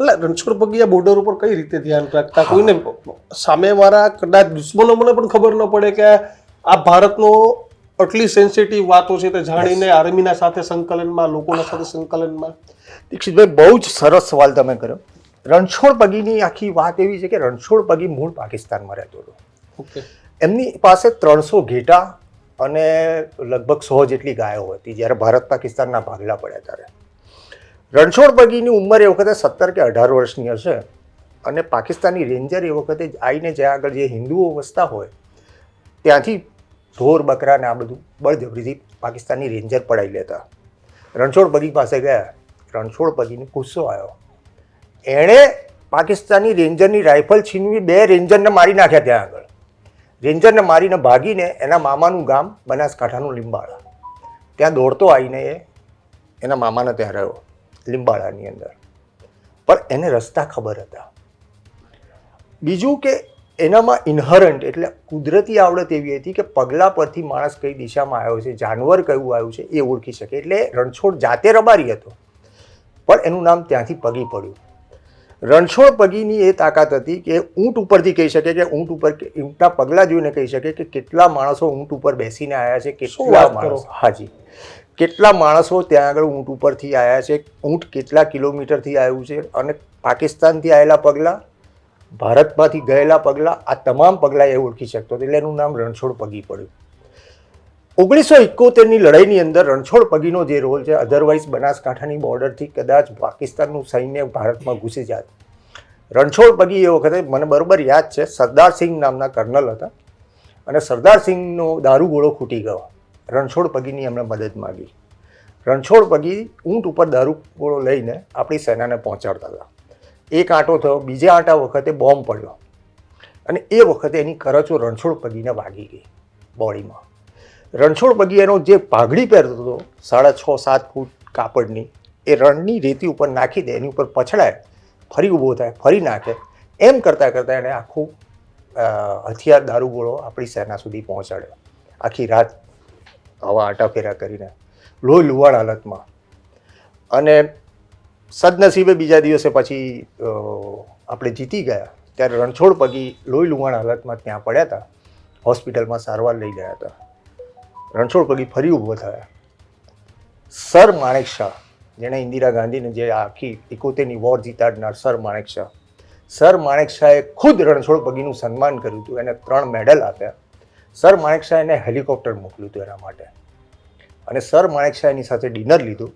એટલે રણછોડ પગિયા બોર્ડર ઉપર કઈ રીતે ધ્યાન રાખતા? કોઈને સામેવાળા કદાચ દુશ્મનો મને પણ ખબર ન પડે કે આ ભારતનો આટલી સેન્સિટિવ વાતો છે તે જાણીને આર્મીના સાથે સંકલનમાં લોકોના સાથે સંકલનમાં. દીક્ષિતભાઈ બહુ જ સરસ સવાલ તમે કર્યો. રણછોડ પગીની આખી વાત એવી છે કે રણછોડ પગી મૂળ પાકિસ્તાનમાં રહેતો હતો. એમની પાસે ત્રણસો ઘેટા અને લગભગ સો જેટલી ગાયો હતી જ્યારે ભારત પાકિસ્તાનના ભાગલા પડ્યા ત્યારે. રણછોડ પગીની ઉંમર એ વખતે સત્તર કે અઢાર વર્ષની હશે. અને પાકિસ્તાની રેન્જર એ વખતે આવીને જ્યાં આગળ જે હિન્દુઓ વસતા હોય, ત્યાંથી ઢોર બકરા ને આ બધું બળજબરીથી પાકિસ્તાની રેન્જર પડાવી લેતા. રણછોડ પગી પાસે ગયા. રણછોડ પગીને ગુસ્સો આવ્યો. એણે પાકિસ્તાની રેન્જરની રાઇફલ છીનવી બે રેન્જરને મારી નાખ્યા ત્યાં આગળ. રેન્જરને મારીને ભાગીને એના મામાનું ગામ બનાસકાંઠાનું લીંબાળા. ત્યાં દોડતો આવીને એ એના મામાને ત્યાં રહ્યો. લીંબાળાની અંદર. પણ એને રસ્તા ખબર હતા. બીજું કે એનામાં ઇન્હરન્ટ એટલે કુદરતી આવડત એવી હતી કે પગલા પરથી માણસ કઈ દિશામાં આવ્યો છે, જાનવર કયું આવ્યું છે એ ઓળખી શકે. એટલે રણછોડ જાતે રબારી હતો. પણ એનું નામ ત્યાંથી પગી પડ્યું. રણછોડ પગીની એ તાકાત હતી કે ઊંટ ઉપરથી કહી શકે કે ઊંટ ઉપર કે ઊંટના પગલા જોઈને કહી શકે કે કેટલા માણસો ઊંટ ઉપર બેસીને આવ્યા છે કેટલા માણસો હાજી. કેટલા માણસો ત્યાં આગળ ઊંટ ઉપરથી આવ્યા છે ઊંટ કેટલા કિલોમીટરથી આવ્યું છે અને પાકિસ્તાનથી આવેલા પગલાં ભારતમાંથી ગયેલા પગલાં આ તમામ પગલાં એ ઓળખી શકતો હતો. એટલે એનું નામ રણછોડ પગી પડ્યું. ઓગણીસો એકોતેરની લડાઈની અંદર રણછોડ પગીનો જે રોલ છે અધરવાઇઝ બનાસકાંઠાની બોર્ડરથી કદાચ પાકિસ્તાનનું સૈન્ય ભારતમાં ઘૂસી જાત રણછોડ પગી એ વખતે મને બરોબર યાદ છે, સરદાર સિંહ નામના કર્નલ હતા અને સરદાર સિંહનો દારૂગોળો ખૂટી ગયો. રણછોડ પગીની એમણે મદદ માગી. રણછોડ પગી ઊંટ ઉપર દારૂગોળો લઈને આપણી સેનાને પહોંચાડતા હતા. એક આંટો થયો, બીજા આંટા વખતે બોમ્બ પડ્યો અને એ વખતે એની કરચો રણછોડ પગીને વાગી ગઈ બોડીમાં. રણછોડ બગીયાનો જે પાઘડી પહેરતો હતો, સાડા છ, સાત ફૂટ કાપડની, એ રણની રેતી ઉપર નાખી દે, એની ઉપર પછડાય, ફરી ઊભો થાય, ફરી નાખે. એમ કરતાં કરતાં એણે આખું હથિયાર દારૂગોળો આપણી સેના સુધી પહોંચાડ્યો. આખી રાત હવા આટાફેરા કરીને, લોહી લુવાણ હાલતમાં. અને સદનસીબે બીજા દિવસે પછી આપણે જીતી ગયા, ત્યારે રણછોડ પગી લોહી લુવાણ હાલતમાં ત્યાં પડ્યા હતા, હોસ્પિટલમાં સારવાર લઈ ગયા હતા. રણછોડ પગી ફરી ઊભો થયા. સર માણેક શાહ, જેણે ઇન્દિરા ગાંધીને જે આખી એકોતેરની વોર જીતાડનાર સર માણેક શાહ, સર માણેક શાહે ખુદ રણછોડ પગીનું સન્માન કર્યું હતું, એને ત્રણ મેડલ આપ્યા. સર માણેક શાહ એને હેલિકોપ્ટર મોકલ્યું હતું એના માટે. અને સર માણેક શાહ એની સાથે ડિનર લીધું.